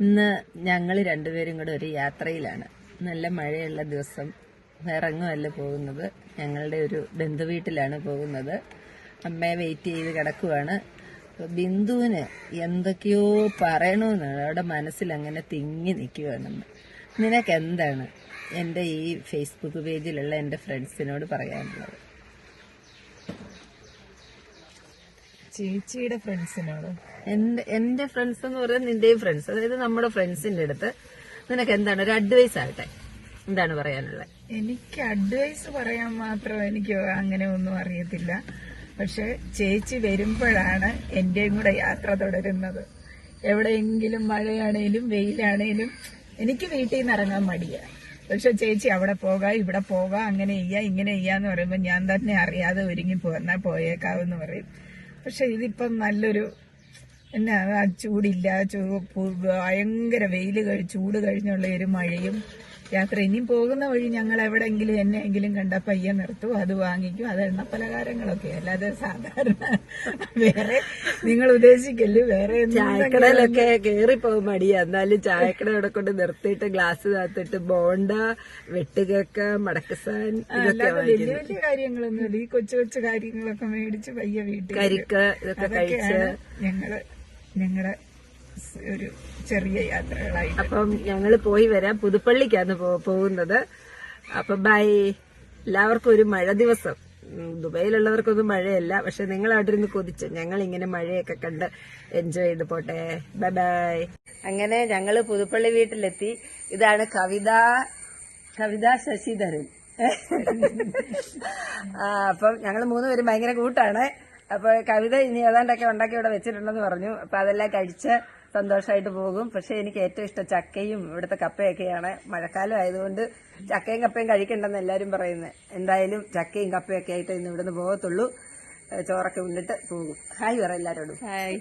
ഇന്ന് ഞങ്ങൾ രണ്ടുപേരും കൂടെ ഒരു യാത്രയിലാണ്. നല്ല മഴയുള്ള ദിവസം ഇറങ്ങുമല്ല പോകുന്നത്. ഞങ്ങളുടെ ഒരു ബന്ധുവീട്ടിലാണ് പോകുന്നത്. അമ്മയെ വെയിറ്റ് ചെയ്ത് കിടക്കുവാണ്. ബിന്ദുവിന് എന്തൊക്കെയോ പറയണമെന്നാണ് അവിടെ മനസ്സിൽ അങ്ങനെ തിങ്ങി നിൽക്കുകയാണെന്ന് നിനക്ക് എന്താണ് എന്റെ ഈ ഫേസ്ബുക്ക് പേജിലുള്ള എന്റെ ഫ്രണ്ട്സിനോട് പറയാനുള്ളത്? ചേച്ചിയുടെ ഫ്രണ്ട്സിനോട്? എന്റെ ഫ്രണ്ട്സ് എന്ന് പറയുന്നത് നിന്റെയും ഫ്രണ്ട്സ് അതായത് നമ്മുടെ ഫ്രണ്ട്സിന്റെ അടുത്ത് നിനക്ക് എന്താണ് ഒരു അഡ്വൈസ് ആകട്ടെ. എന്താണ് പറയാനുള്ളത്? എനിക്ക് അഡ്വൈസ് പറയാൻ മാത്രം എനിക്ക് അങ്ങനെ ഒന്നും അറിയത്തില്ല. പക്ഷെ ചേച്ചി വരുമ്പോഴാണ് എന്റെയും കൂടെ യാത്ര തുടരുന്നത്. എവിടെയെങ്കിലും മഴയാണേലും വെയിലാണേലും എനിക്ക് വീട്ടിൽ നിന്ന് ഇറങ്ങാൻ മടിയാ. പക്ഷെ ചേച്ചി അവിടെ പോകാം ഇവിടെ പോകാം അങ്ങനെ ചെയ്യാം ഇങ്ങനെ ചെയ്യാന്ന് പറയുമ്പോൾ ഞാൻ തന്നെ അറിയാതെ ഒരുങ്ങി പോന്നാ പോയേക്കാവെന്ന് പറയും. പക്ഷെ ഇതിപ്പം നല്ലൊരു എന്നാ ആ ചൂടില്ല ഭയങ്കര വെയിൽ കഴി ചൂട് കഴിഞ്ഞുള്ള ഒരു മഴയും. യാത്ര ഇനിയും പോകുന്ന വഴി ഞങ്ങൾ എവിടെങ്കിലും എന്നെങ്കിലും കണ്ട പയ്യെ നിർത്തും അത് വാങ്ങിക്കും. അത് എണ്ണ പലഹാരങ്ങളൊക്കെ അല്ലാതെ സാധാരണ വേറെ നിങ്ങൾ ഉദ്ദേശിക്കല്ലേ വേറെ ചായക്കടയിലൊക്കെ കേറി പോകും മടിയ. എന്നാലും ചായക്കട ഇവിടെ കൊണ്ട് നിർത്തിയിട്ട് ഗ്ലാസ് താത്തിട്ട് ബോണ്ട വെട്ടുകേക്ക് മടക്കസാൻ അല്ലാതെ വലിയ വലിയ കാര്യങ്ങളൊന്നും ഈ കൊച്ചു കൊച്ചു കാര്യങ്ങളൊക്കെ മേടിച്ച് പയ്യെ വീട്ടിൽ കരിക്ക ഇതൊക്കെ കഴിച്ച് ഞങ്ങൾ ഞങ്ങളുടെ ഒരു ചെറിയ യാത്രകളായി അപ്പം ഞങ്ങൾ പോയി വരാം. പുതുപ്പള്ളിക്കാണ് പോകുന്നത്. അപ്പൊ ബൈ. എല്ലാവർക്കും ഒരു മഴ ദിവസം. ദുബൈയിലുള്ളവർക്കൊന്നും മഴയല്ല. പക്ഷെ നിങ്ങൾ അവിടെ ഇരുന്ന് കൊതിച്ചു. ഞങ്ങൾ ഇങ്ങനെ മഴയൊക്കെ കണ്ട് എൻജോയ് ചെയ്ത് പോട്ടെ. ബൈ ബൈ അങ്ങനെ ഞങ്ങൾ പുതുപ്പള്ളി വീട്ടിലെത്തി. ഇതാണ് കവിത കവിത ശശിധരൻ. അപ്പം ഞങ്ങൾ മൂന്നുപേരും ഭയങ്കര കൂട്ടാണ്. അപ്പൊ കവിത ഇനി ഏതാണ്ടൊക്കെ ഉണ്ടാക്കി ഇവിടെ വെച്ചിട്ടുണ്ടെന്ന് പറഞ്ഞു. അപ്പൊ അതെല്ലാം കഴിച്ച് സന്തോഷമായിട്ട് പോകും. പക്ഷേ എനിക്ക് ഏറ്റവും ഇഷ്ടം ചക്കയും ഇവിടുത്തെ കപ്പയൊക്കെയാണ്. മഴക്കാലം ആയതുകൊണ്ട് ചക്കയും കപ്പയും കഴിക്കണ്ടെന്ന് എല്ലാരും പറയുന്നത് എന്തായാലും ചക്കയും കപ്പയൊക്കെ ആയിട്ട് ഇന്ന് ഇവിടുന്ന് പോകത്തുള്ളൂ. ചോറൊക്കെ ഉണ്ടിട്ട് പോകും. ഹായ് പറ എല്ലാവരോടും ഹായ്.